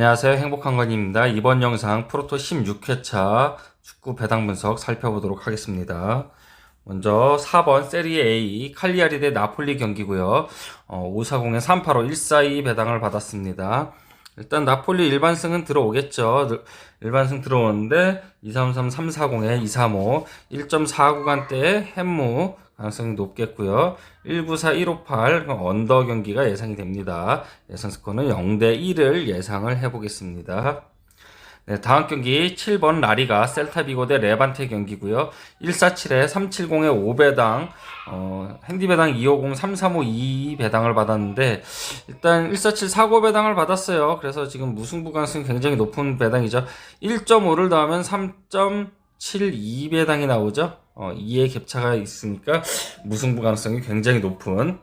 안녕하세요. 행복한 건입니다. 이번 영상 프로토 16회차 축구 배당 분석 살펴보도록 하겠습니다. 먼저 4번 세리에 A 칼리아리 대 나폴리 경기고요. 어, 540에 385 142 배당을 받았습니다. 일단 나폴리 일반승은 들어오겠죠. 일반승 들어오는데 233 340에 235 1.4 구간대의 햄무 가능성이 높겠고요. 194 158 언더 경기가 예상이 됩니다. 예상 스코어는 0대 1을 예상을 해보겠습니다. 네, 다음 경기 7번 라리가 셀타비고 대 레반테 경기고요. 147에 370에 5배당, 어, 핸디배당 250, 335, 2배당을 받았는데, 일단 147 사고 배당을 받았어요. 그래서 지금 무승부 가능성이 굉장히 높은 배당이죠. 1.5를 더하면 3.72배당이 나오죠. 어, 2의 격차가 있으니까 무승부 가능성이 굉장히 높은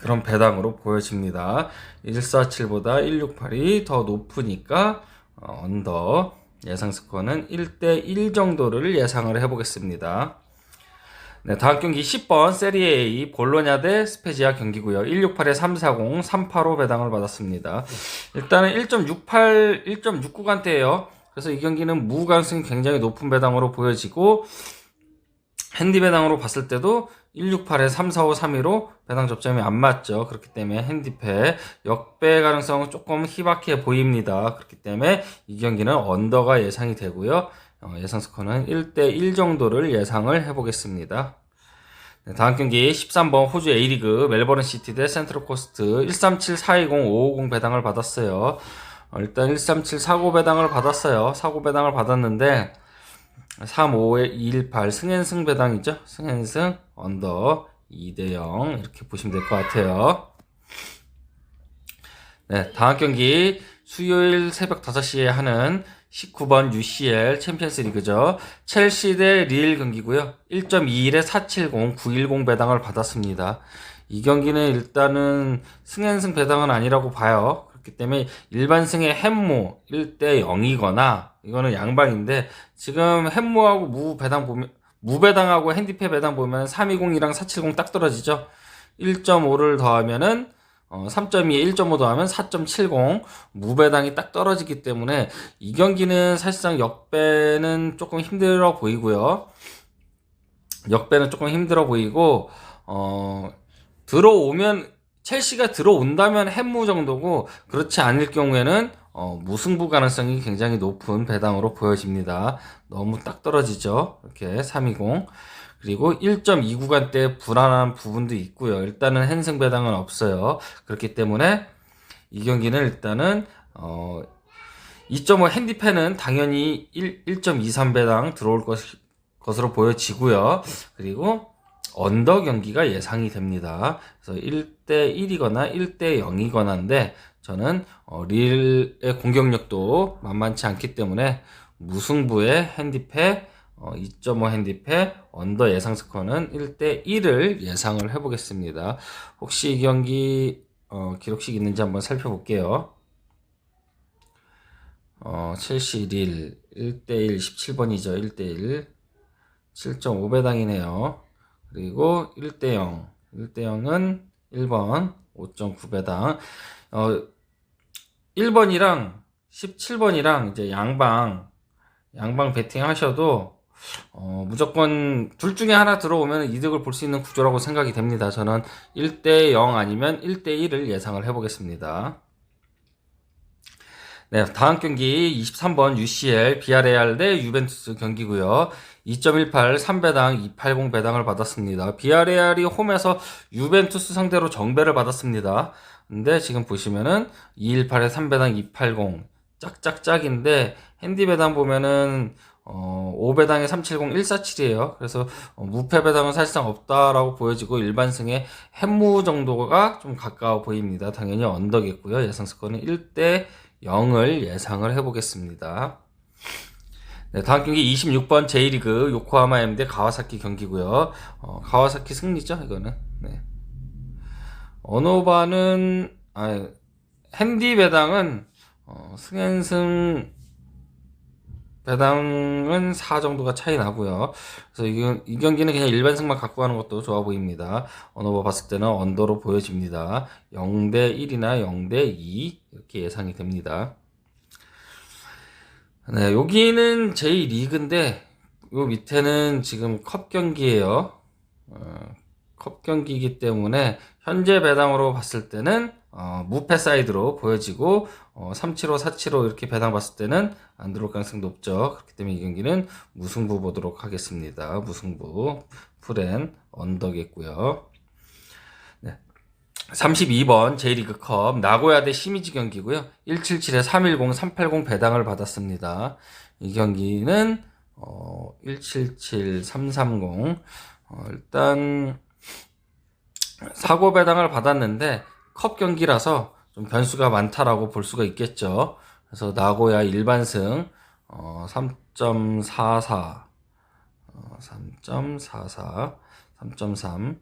그런 배당으로 보여집니다. 147보다 168이 더 높으니까 어, 언더 예상 스코어는 1대 1 정도를 예상을 해보겠습니다. 네, 다음 경기 10번 세리에 A 볼로냐 대 스페지아 경기고요. 168에 340, 385 배당을 받았습니다. 일단은 1.68, 1.69간대예요. 그래서 이 경기는 무 가능성이 굉장히 높은 배당으로 보여지고 핸디 배당으로 봤을 때도 168에 345, 315 배당 접점이 안 맞죠. 그렇기 때문에 핸디패 역배 가능성은 조금 희박해 보입니다. 그렇기 때문에 이 경기는 언더가 예상이 되고요. 어, 예상 스코어는 1대1 정도를 예상을 해보겠습니다. 네, 다음 경기 13번 호주 A리그 멜버른 시티 대 센트럴 코스트 137, 420, 550 배당을 받았어요. 어, 일단 137 사고 배당을 받았어요. 사고 배당을 받았는데 3, 5, 2, 1, 8 승현승 배당이죠. 승현승 언더 2대0 이렇게 보시면 될 것 같아요. 네, 다음 경기 수요일 새벽 5시에 하는 19번 UCL 챔피언스 리그죠. 첼시 대 리일 경기고요. 1.21에 470, 910 배당을 받았습니다. 이 경기는 일단은 승현승 배당은 아니라고 봐요. 그렇기 때문에 일반승의 햄모 1대 0이거나 이거는 양방인데 지금 햄모하고 무 배당 보면 무 배당하고 핸디패 배당 보면 320이랑 470 딱 떨어지죠. 1.5를 더하면은 어, 3.2에 1.5 더하면 4.70 무배당이 딱 떨어지기 때문에 이 경기는 사실상 역배는 조금 힘들어 보이고요. 역배는 조금 힘들어 보이고 어, 들어오면 첼시가 들어온다면 햄무 정도고 그렇지 않을 경우에는 어, 무승부 가능성이 굉장히 높은 배당으로 보여집니다. 너무 딱 떨어지죠. 이렇게 320 그리고 1.29간대 불안한 부분도 있고요. 일단은 핸승 배당은 없어요. 그렇기 때문에 이 경기는 일단은 어, 2.5 핸디패는 당연히 1, 1.23 배당 들어올 것, 것으로 보여지고요. 그리고 언더 경기가 예상이 됩니다. 그래서 1대 1이거나 1대 0이거나인데 저는 어, 릴의 공격력도 만만치 않기 때문에 무승부의 핸디패 어, 2.5 핸디패 언더 예상 스코어는 1대 1을 예상을 해보겠습니다. 혹시 이 경기 어, 기록식 있는지 한번 살펴볼게요. 어, 첼시 릴 1대1 17번이죠. 1대1 7.5배당이네요. 그리고 1대0 1대0은 1번 5.9배당 어, 1번이랑 17번이랑 이제 양방 양방 베팅 하셔도 어, 무조건 둘 중에 하나 들어오면 이득을 볼 수 있는 구조라고 생각이 됩니다. 저는 1대 0 아니면 1대 1을 예상을 해보겠습니다. 네, 다음 경기 23번 UCL 비아레알 대 유벤투스 경기고요. 2.18 3배당 280 배당을 받았습니다. 비아레알이 홈에서 유벤투스 상대로 정배를 받았습니다. 근데 지금 보시면은 218에 3배당 280 짝짝짝인데 핸디 배당 보면은 어, 5배당에 370 147이에요. 그래서 어, 무패 배당은 사실상 없다라고 보여지고 일반승의 햄무 정도가 좀 가까워 보입니다. 당연히 언덕이고요. 예상 스코어는 1대 0을 예상을 해보겠습니다. 네, 다음 경기 26번 J리그 요코하마 M 대 가와사키 경기고요. 어, 가와사키 승리죠, 이거는. 네. 언어바는 아, 핸디 배당은 어, 승현승 배당은 4 정도가 차이 나고요. 그래서 이, 이 경기는 그냥 일반 승만 갖고 가는 것도 좋아 보입니다. 언어바 봤을 때는 언더로 보여집니다. 0대 1이나 0대 2 이렇게 예상이 됩니다. 네, 여기는 제2리그인데 요 밑에는 지금 컵 경기예요. 어, 컵 경기이기 때문에 현재 배당으로 봤을 때는 어, 무패 사이드로 보여지고 어, 375, 475 이렇게 배당 봤을 때는 안 들어올 가능성이 높죠. 그렇기 때문에 이 경기는 무승부 보도록 하겠습니다. 무승부 풀앤 언더겠고요. 32번 제1리그컵 나고야 대 시미즈 경기고요. 177에 310, 380 배당을 받았습니다. 이 경기는 어, 177, 330 어, 일단 사고 배당을 받았는데 컵 경기라서 좀 변수가 많다라고 볼 수가 있겠죠. 그래서 나고야 일반승 어, 3.44 어, 3.44 3.3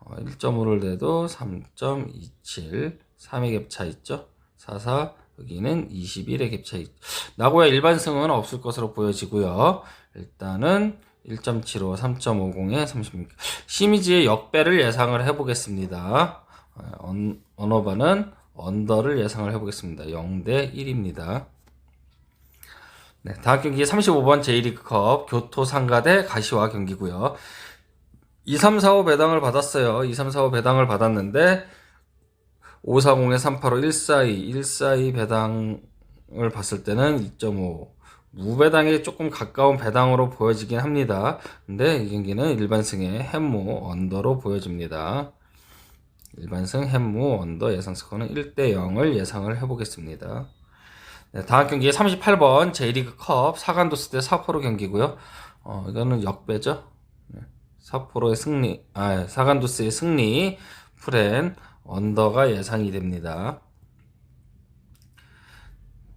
어, 1.5를 내도 3.27 3의 갭차 있죠? 44 여기는 21의 갭차 나고야 일반승은 없을 것으로 보여지고요. 일단은 1.75 3.50에 36 시미즈의 역배를 예상을 해보겠습니다. 어, 언, 언어바는 언더를 예상을 해보겠습니다 0대 1입니다 네, 다음 경기 35번 제1리그컵 교토 상가대 가시와 경기고요 2, 3, 4, 5 배당을 받았어요. 2, 3, 4, 5 배당을 받았는데 540에 385, 142, 142 배당을 봤을 때는 2.5 무배당에 조금 가까운 배당으로 보여지긴 합니다. 근데 이 경기는 일반승의 햄무 언더로 보여집니다. 일반승 햄무 언더 예상 스코어는 1대 0을 예상을 해보겠습니다. 네, 다음 경기 38번 제1리그 컵 사간도스 대 사포로 경기고요. 어, 이거는 역배죠. 사포로의 승리, 아, 사간도스의 승리, 프렌, 언더가 예상이 됩니다.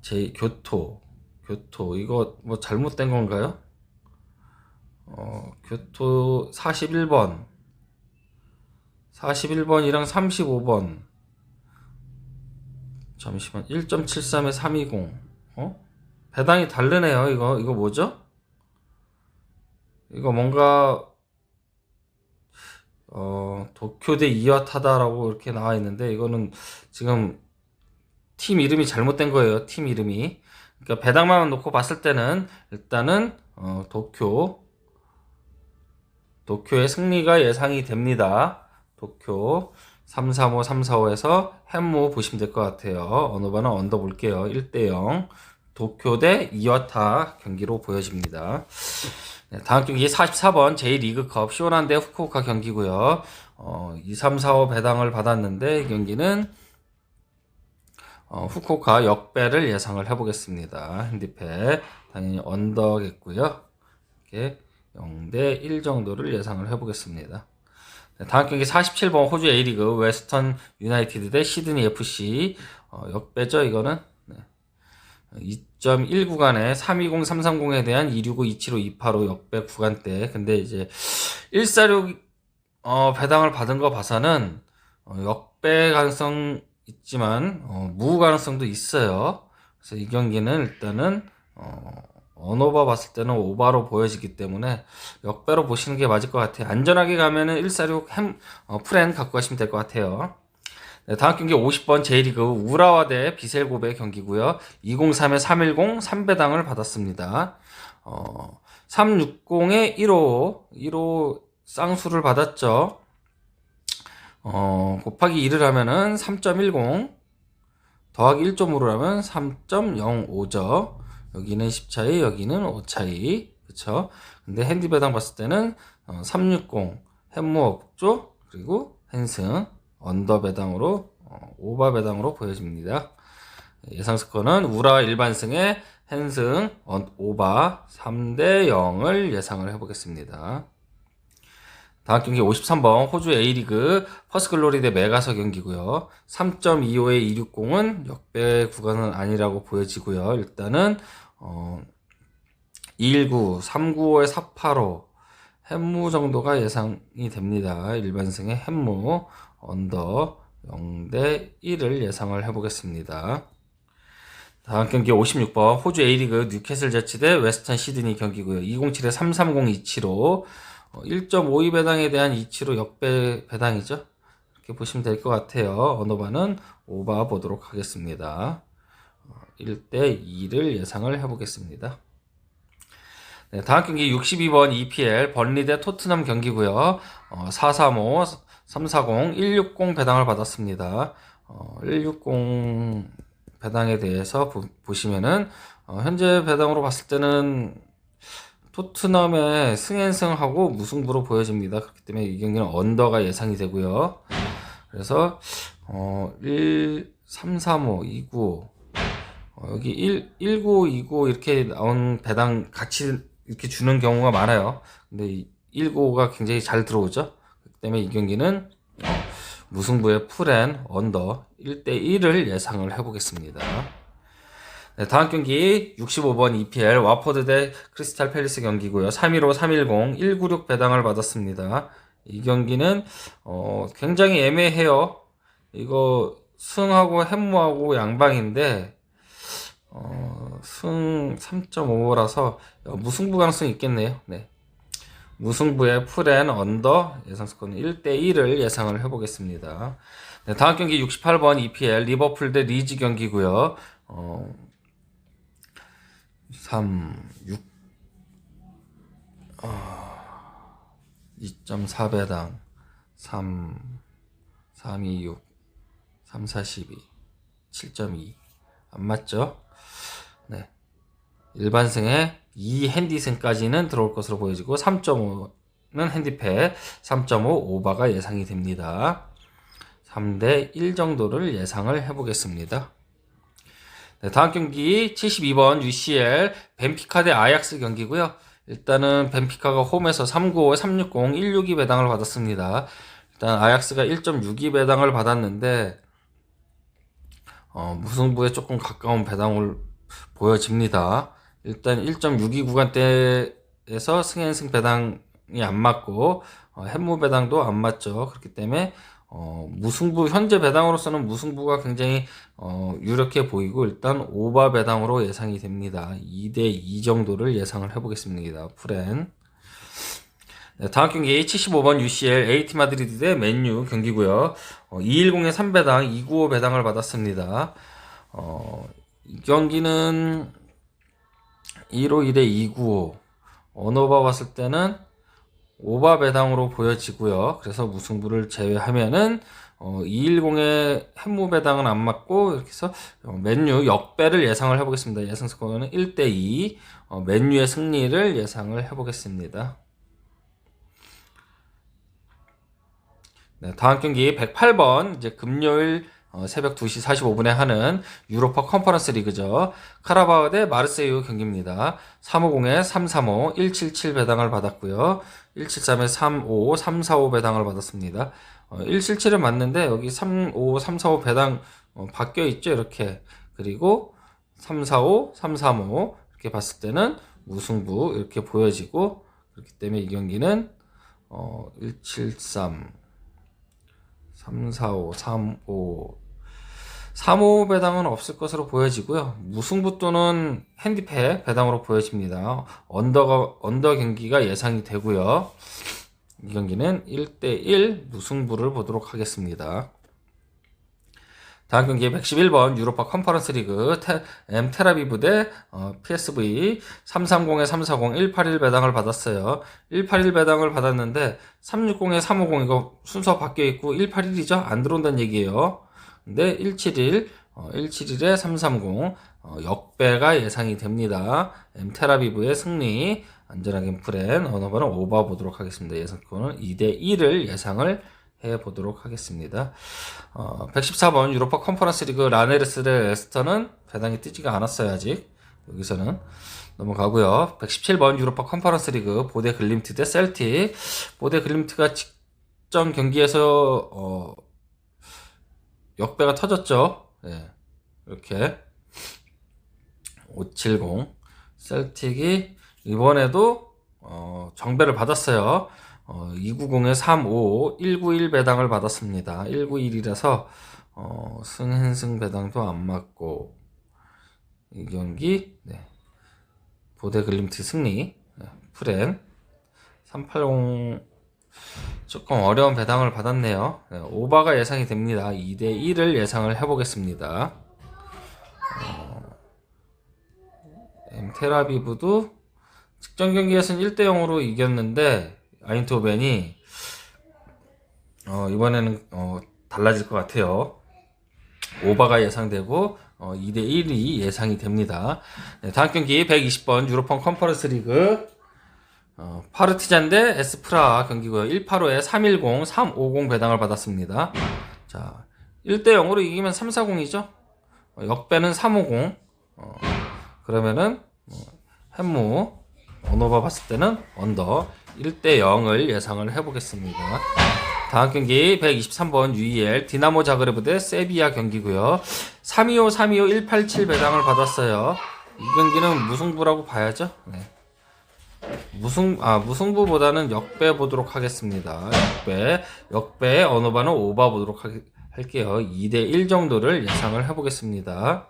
제, 교토, 교토, 이거 뭐 잘못된 건가요? 어, 교토 41번, 41번이랑 35번, 잠시만, 1.73에 320, 어? 배당이 다르네요, 이거, 이거 뭐죠? 이거 뭔가, 어, 도쿄대 이와타다라고 이렇게 나와 있는데 이거는 지금 팀 이름이 잘못된 거예요. 팀 이름이. 그러니까 배당만 놓고 봤을 때는 일단은 어, 도쿄 도쿄의 승리가 예상이 됩니다. 도쿄 335 345에서 햄무 보시면 될 것 같아요. 번은 언더 볼게요. 1대 0. 도쿄 대 이와타 경기로 보여집니다. 네, 다음 경기 44번 제2리그컵 시원한 대 후쿠오카 경기고요. 어, 2, 3, 4, 5 배당을 받았는데 이 경기는 어, 후쿠오카 역배를 예상을 해보겠습니다. 핸디패 당연히 언더겠고요. 이렇게 0대 1 정도를 예상을 해보겠습니다. 네, 다음 경기 47번 호주 A리그 웨스턴 유나이티드 대 시드니 FC 어, 역배죠 이거는 2.1 구간에 320, 330에 대한 265, 275, 285 역배 구간대. 근데 이제 146 어, 배당을 받은 거 봐서는 어, 역배 가능성 있지만 어, 무 가능성도 있어요. 그래서 이 경기는 일단은 어, 언오버 봤을 때는 오바로 보여지기 때문에 역배로 보시는 게 맞을 것 같아요. 안전하게 가면은 146 햄, 어, 프렌 갖고 가시면 될 것 같아요. 네, 다음 경기 50번 J리그 우라와 대 비셀고베 경기고요. 203에 310 3배당을 받았습니다. 어, 360에 1호 1호 쌍수를 받았죠. 어, 곱하기 2를 하면은 3.10 더하기 1.5를 하면 3.05죠. 여기는 10차이, 여기는 5차이. 그쵸? 근데 핸디 배당 봤을 때는 어, 360 햄무 없죠? 그리고 핸승 언더 배당으로 어, 오바 배당으로 보여집니다. 예상 스코어는 우라 일반승의 핸승 오바 3대 0을 예상을 해보겠습니다. 다음 경기 53번 호주 A리그 퍼스글로리 대 메가서 경기고요. 3.25의 260은 역배 구간은 아니라고 보여지고요. 일단은 어, 219, 395의 485 햄무 정도가 예상이 됩니다. 일반승의 햄무 언더 0대 1을 예상을 해보겠습니다. 다음 경기 56번 호주 A리그 뉴캐슬 저치 대 웨스턴 시드니 경기고요. 207에 330 275 1.52 배당에 대한 275 역배 배당이죠. 이렇게 보시면 될 것 같아요. 언어바는 오바 보도록 하겠습니다. 1대 2를 예상을 해보겠습니다. 네, 다음 경기 62번 EPL 번리 대 토트넘 경기고요. 어, 435, 340, 160 배당을 받았습니다. 어, 160 배당에 대해서 보, 보시면은 어, 현재 배당으로 봤을 때는 토트넘의 승앤승하고 무승부로 보여집니다. 그렇기 때문에 이 경기는 언더가 예상이 되고요. 그래서 어, 1, 3, 3, 5, 2, 9, 어, 여기 1, 1, 9, 2, 9 이렇게 나온 배당 같이 이렇게 주는 경우가 많아요. 근데 이 1, 9가 굉장히 잘 들어오죠. 그렇기 때문에 이 경기는 어, 무승부의 풀앤 언더 1대 1을 예상을 해보겠습니다. 네, 다음 경기 65번 EPL 와퍼드 대 크리스탈 팰리스 경기고요. 315, 310, 196 배당을 받았습니다. 이 경기는 어, 굉장히 애매해요. 이거 승하고 햄무하고 양방인데 어, 승 3.5라서 무승부 가능성이 있겠네요. 네. 무승부의 풀앤 언더 예상 스코어는 1대1을 예상을 해보겠습니다. 네, 다음 경기 68번 EPL 리버풀 대 리즈 경기고요. 어, 3, 6, 어, 2.4배당, 3, 3, 2, 6, 3, 4, 12, 7.2. 안 맞죠? 네. 일반승에 2 핸디승까지는 들어올 것으로 보여지고 3.5는 핸디패, 3.5 오바가 예상이 됩니다. 3대 1 정도를 예상을 해보겠습니다. 네, 다음 경기 72번 UCL 벤피카 대 아약스 경기고요. 일단은 벤피카가 홈에서 395, 360, 162 배당을 받았습니다. 일단 아약스가 1.62 배당을 받았는데 어, 무승부에 조금 가까운 배당을 보여집니다. 일단 1.62 구간대에서 승앤승 배당이 안 맞고 어, 햄무 배당도 안 맞죠. 그렇기 때문에 어, 무승부 현재 배당으로서는 무승부가 굉장히 어, 유력해 보이고 일단 오바 배당으로 예상이 됩니다. 2대 2 정도를 예상을 해보겠습니다. 프렌. 네, 다음 경기 75번 UCL AT 마드리드 대 맨유 경기고요. 어, 210에 3배당, 295 배당을 받았습니다. 어, 이 경기는 151에 295 언어바 봤을 때는 오바 배당으로 보여지고요. 그래서 무승부를 제외하면은 어, 210의 햄무 배당은 안 맞고 이렇게 해서 어, 맨유 역배를 예상을 해보겠습니다. 예상 스코어는 1대2 어, 맨유의 승리를 예상을 해보겠습니다. 네, 다음 경기 108번 이제 금요일 어, 새벽 2시 45분에 하는 유로파 컨퍼런스 리그죠. 카라바오 대 마르세유 경기입니다. 350에 335, 177 배당을 받았고요. 173에 35, 345 배당을 받았습니다. 어, 177은 맞는데 여기 35, 345 배당 어, 바뀌어 있죠. 이렇게. 그리고 345, 335 이렇게 봤을 때는 무승부 이렇게 보여지고 그렇기 때문에 이 경기는 어, 173 345, 35 3호 배당은 없을 것으로 보여지고요. 무승부 또는 핸디패 배당으로 보여집니다. 언더가, 언더 경기가 예상이 되고요. 이 경기는 1대1 무승부를 보도록 하겠습니다. 다음 경기 111번 유로파 컨퍼런스 리그 테, M 테라비브 대 어, PSV 330에 340 181 배당을 받았어요. 181 배당을 받았는데 360에 350 이거 순서 바뀌어 있고 181이죠? 안 들어온다는 얘기예요. 근데 171, 어, 171에 330 어, 역배가 예상이 됩니다. M 테라비브의 승리 안전하게 프렌 언어번은 오버 보도록 하겠습니다. 예상권은 2대 1을 예상을 해 보도록 하겠습니다. 어, 114번 유로파 컨퍼런스 리그 라네르스 대 레스터는 배당이 뜨지가 않았어요 아직 여기서는 넘어가고요. 117번 유로파 컨퍼런스 리그 보데 글림트 대 셀틱 보데 글림트가 직전 경기에서 어, 역배가 터졌죠. 네. 이렇게 570 셀틱이 이번에도 어, 정배를 받았어요. 어, 290에 35, 191 배당을 받았습니다. 191이라서 어, 승행승 배당도 안 맞고 이 경기 네. 보데 글림트 승리 네. 프렌 380 조금 어려운 배당을 받았네요. 네, 오바가 예상이 됩니다. 2대 1을 예상을 해보겠습니다. 어, 테라비브도 직전 경기에서는 1대 0으로 이겼는데 아인토벤이 어, 이번에는 어, 달라질 것 같아요. 오바가 예상되고 어, 2대 1이 예상이 됩니다. 네, 다음 경기 120번 유로펀 컨퍼런스 리그 어, 파르티잔 대 에스프라 경기고요. 185에 310, 350 배당을 받았습니다. 자, 1대 0으로 이기면 340이죠. 어, 역배는 350. 어, 그러면은 어, 햄무 언어바 봤을 때는 언더 1대 0을 예상을 해보겠습니다. 다음 경기 123번 UEL 디나모 자그레브 대 세비야 경기고요. 325, 325, 187 배당을 받았어요. 이 경기는 무승부라고 봐야죠. 네. 무승 아 무승부보다는 역배 보도록 하겠습니다. 역배 역배 언어바는 오바 보도록 하, 할게요. 2대 1 정도를 예상을 해보겠습니다.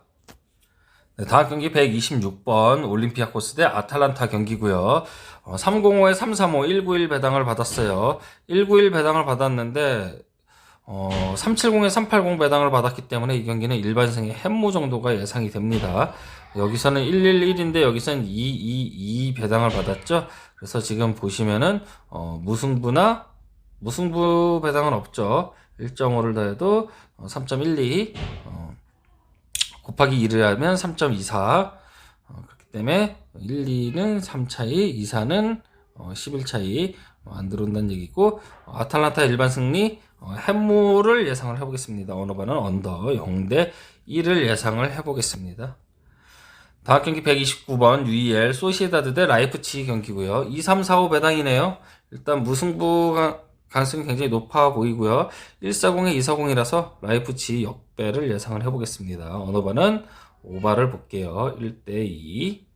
네, 다음 경기 126번 올림피아코스 대 아탈란타 경기고요. 어, 305에 335, 191 배당을 받았어요. 191 배당을 받았는데 어, 370에 380 배당을 받았기 때문에 이 경기는 일반승의 햄무 정도가 예상이 됩니다. 여기서는 111인데 여기서는 222 배당을 받았죠. 그래서 지금 보시면은 어, 무승부나 무승부 배당은 없죠. 1.5를 더해도 어, 3.12 어, 곱하기 2를 하면 3.24 어, 그렇기 때문에 1, 2는 3 차이, 2, 4는 어, 11 차이 어, 안 들어온다는 얘기고 어, 아탈란타 일반 승리 어, 햄무를 예상을 해보겠습니다. 언어반은 언더 0대 1을 예상을 해보겠습니다. 다음 경기 129번 UEL 소시에다드 대 라이프치 경기고요. 2, 3, 4, 5 배당이네요. 일단 무승부 가- 가능성이 굉장히 높아 보이고요. 140에 240이라서 라이프치 역배를 예상을 해보겠습니다. 언어반은 오바를 볼게요. 1대2.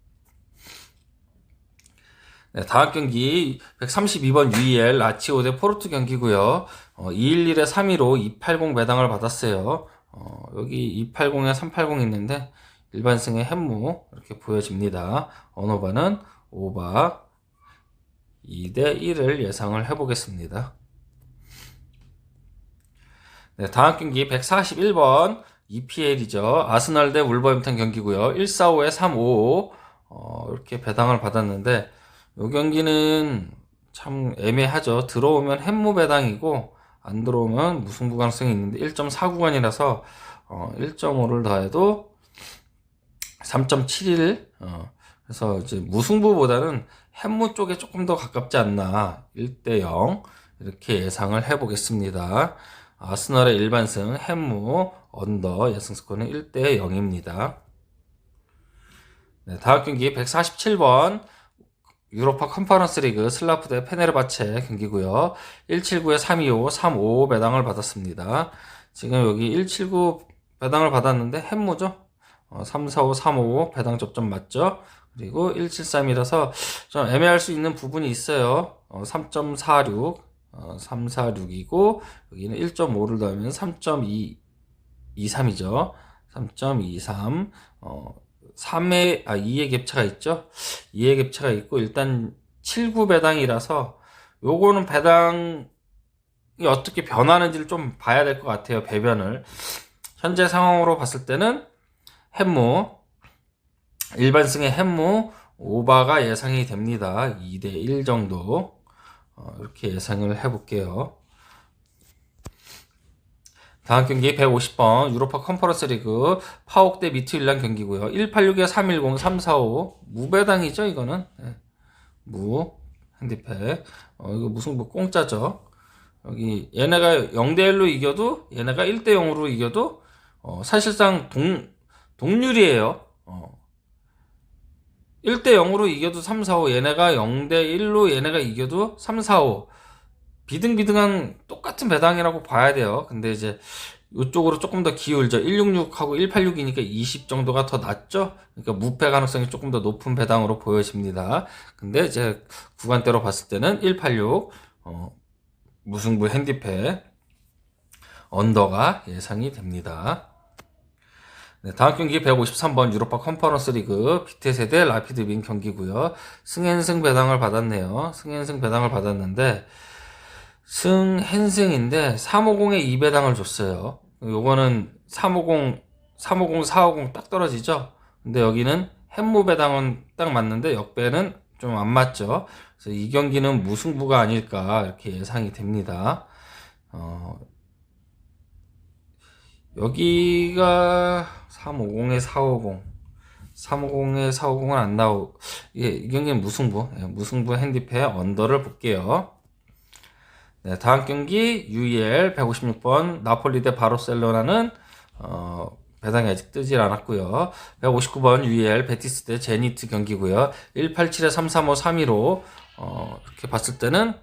네, 다음 경기 132번 UEL 라치오 대 포르투 경기고요. 어, 211에 315 280 배당을 받았어요. 어, 여기 280에 380 있는데 일반승의 햄무 이렇게 보여집니다. 언어바는 오바 2대 1을 예상을 해보겠습니다. 네, 다음 경기 141번 EPL이죠. 아스널 대 울버햄튼 경기고요. 145에 355 어, 이렇게 배당을 받았는데 이 경기는 참 애매하죠. 들어오면 햄무 배당이고 안 들어오면 무승부 가능성이 있는데 1.4구간이라서 어, 1.5를 더해도 3.71 어, 그래서 이제 무승부보다는 햄무 쪽에 조금 더 가깝지 않나 1대 0 이렇게 예상을 해보겠습니다. 아스널의 일반승 햄무 언더 예상 스코어는 1대 0입니다. 네, 다음 경기 147번 유로파 컨퍼런스 리그 슬라프 대 페네르바체 경기고요. 179에 325, 355 배당을 받았습니다. 지금 여기 179 배당을 받았는데 햄무죠? 어, 345, 355 배당 접점 맞죠? 그리고 173이라서 좀 애매할 수 있는 부분이 있어요. 어, 3.46, 어, 346이고 여기는 1.5를 더하면 3.23이죠. 3.23. 어, 3의 아 2의 갭차가 있죠. 2의 갭차가 있고 일단 79 배당이라서 요거는 배당이 어떻게 변하는지를 좀 봐야 될 것 같아요. 배변을. 현재 상황으로 봤을 때는 햄무 일반승의 햄무 오바가 예상이 됩니다. 2대 1 정도 어, 이렇게 예상을 해볼게요. 다음 경기 150번 유로파 컨퍼런스 리그 파옥 대 미트윌란 경기고요. 186에 310, 345 무배당이죠 이거는 네. 무 핸디팩 어, 이거 무슨 뭐 공짜죠. 여기 얘네가 0대 1로 이겨도 얘네가 1대 0으로 이겨도 어, 사실상 동 동률이에요. 어. 1대 0으로 이겨도 3, 4, 5 얘네가 0대 1로 얘네가 이겨도 3, 4, 5 비등비등한 똑같은 배당이라고 봐야 돼요. 근데 이제 이쪽으로 조금 더 기울죠. 166하고 186이니까 20 정도가 더 낮죠? 그러니까 무패 가능성이 조금 더 높은 배당으로 보여집니다. 근데 이제 구간대로 봤을 때는 186, 어, 무승부 핸디패, 언더가 예상이 됩니다. 네, 다음 경기 153번 유로파 컨퍼런스 리그 비테세 대 라피드 빈 경기고요. 승현승 배당을 받았네요. 승현승 배당을 받았는데 승hen승인데 350에 2배당을 줬어요. 요거는 350, 350, 450 딱 떨어지죠. 근데 여기는 햄무 배당은 딱 맞는데 역배는 좀 안 맞죠. 그래서 이 경기는 무승부가 아닐까 이렇게 예상이 됩니다. 어, 여기가 350에 450. 350에 450은 안 나오. 예, 이 경기는 무승부. 예, 무승부 핸디페 언더를 볼게요. 네, 다음 경기 UEL 156번 나폴리 대 바르셀로나는 어, 배당이 아직 뜨질 않았고요. 159번 UEL 베티스 대 제니트 경기고요. 187에 335 315 어, 이렇게 봤을 때는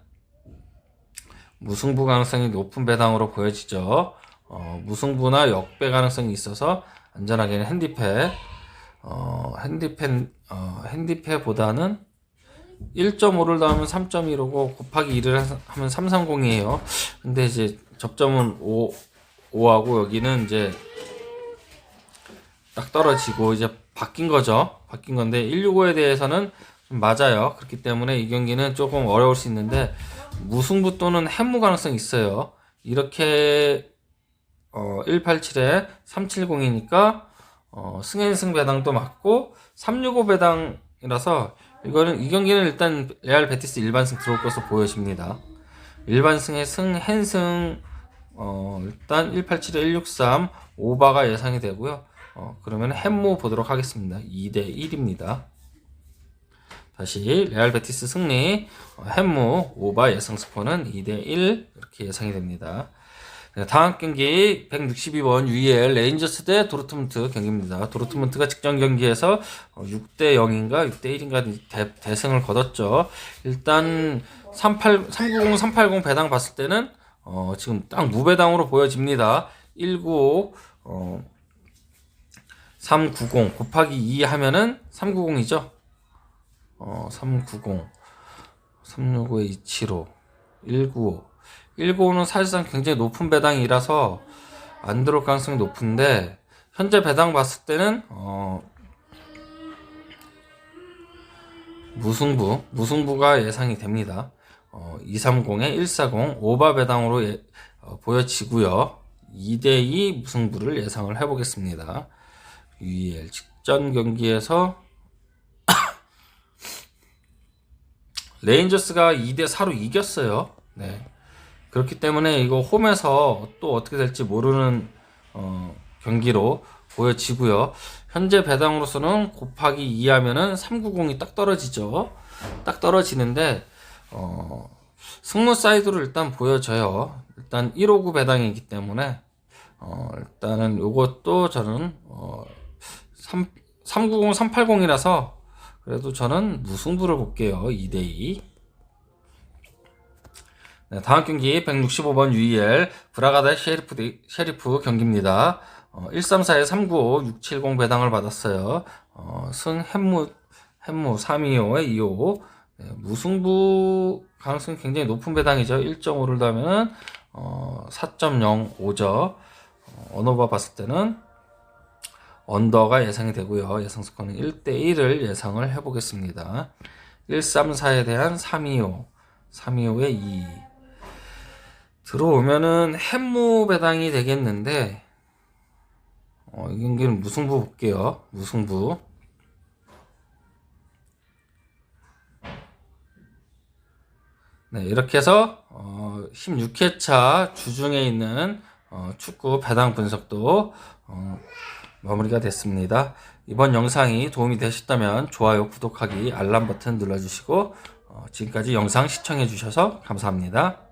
무승부 가능성이 높은 배당으로 보여지죠. 어, 무승부나 역배 가능성이 있어서 안전하게는 핸디패, 어, 핸디펜, 어, 핸디패보다는 1.5를 더하면 3.15고 곱하기 2를 하면 330이에요. 근데 이제 접점은 5, 5하고 여기는 이제 딱 떨어지고 이제 바뀐 거죠. 바뀐 건데 165에 대해서는 좀 맞아요. 그렇기 때문에 이 경기는 조금 어려울 수 있는데 무승부 또는 햄무 가능성이 있어요. 이렇게 어, 187에 370이니까 어, 승인승 배당도 맞고 365 배당이라서 이거는 이 경기는 일단 레알 베티스 일반승 들어올 것으로 보여집니다. 일반승의 승, 헨승 어, 일단 187에 163 오바가 예상이 되고요. 어, 그러면 햄무 보도록 하겠습니다. 2대 1입니다. 다시 레알 베티스 승리, 어, 햄무 오바 예상 스코어는 2대 1 이렇게 예상이 됩니다. 네, 다음 경기 162번 UEL 레인저스 대 도르트문트 경기입니다. 도르트문트가 직전 경기에서 6대 0인가 6대 1인가 대, 대승을 거뒀죠. 일단 38, 390, 380 배당 봤을 때는 어, 지금 딱 무배당으로 보여집니다. 195 어, 390 곱하기 2 하면은 390이죠. 어, 390 365에 275 195 195는 사실상 굉장히 높은 배당이라서 안 들어올 가능성이 높은데 현재 배당 봤을 때는 어, 무승부 무승부가 예상이 됩니다. 어, 230에 140 오바 배당으로 예, 어, 보여지고요. 2대2 무승부를 예상을 해보겠습니다. UEL 직전 경기에서 레인저스가 2대 4로 이겼어요. 네. 그렇기 때문에 이거 홈에서 또 어떻게 될지 모르는 어, 경기로 보여지고요. 현재 배당으로서는 곱하기 2 하면은 390이 딱 떨어지죠. 딱 떨어지는데 어, 승무 사이드로 일단 보여져요. 일단 159 배당이기 때문에 어, 일단은 요것도 저는 어, 3, 390, 380이라서 그래도 저는 무승부를 볼게요. 2대2. 네, 다음 경기 165번 UEL 브라가다 셰리프, 대- 셰리프 경기입니다. 어, 134에 395, 670 배당을 받았어요. 어, 승 햄무, 햄무 325에 25. 네, 무승부 가능성이 굉장히 높은 배당이죠. 1.5를 더하면 어, 4.05죠. 어, 언어바 봤을 때는 언더가 예상이 되고요. 예상 스코어는 1대1을 예상을 해보겠습니다. 134에 대한 325, 325에 2. 들어오면은 햄무 배당이 되겠는데, 어, 이 경기는 무승부 볼게요. 무승부. 네, 이렇게 해서 어, 16회차 주중에 있는 어, 축구 배당 분석도 어, 마무리가 됐습니다. 이번 영상이 도움이 되셨다면 좋아요, 구독하기, 알람 버튼 눌러주시고 어, 지금까지 영상 시청해 주셔서 감사합니다.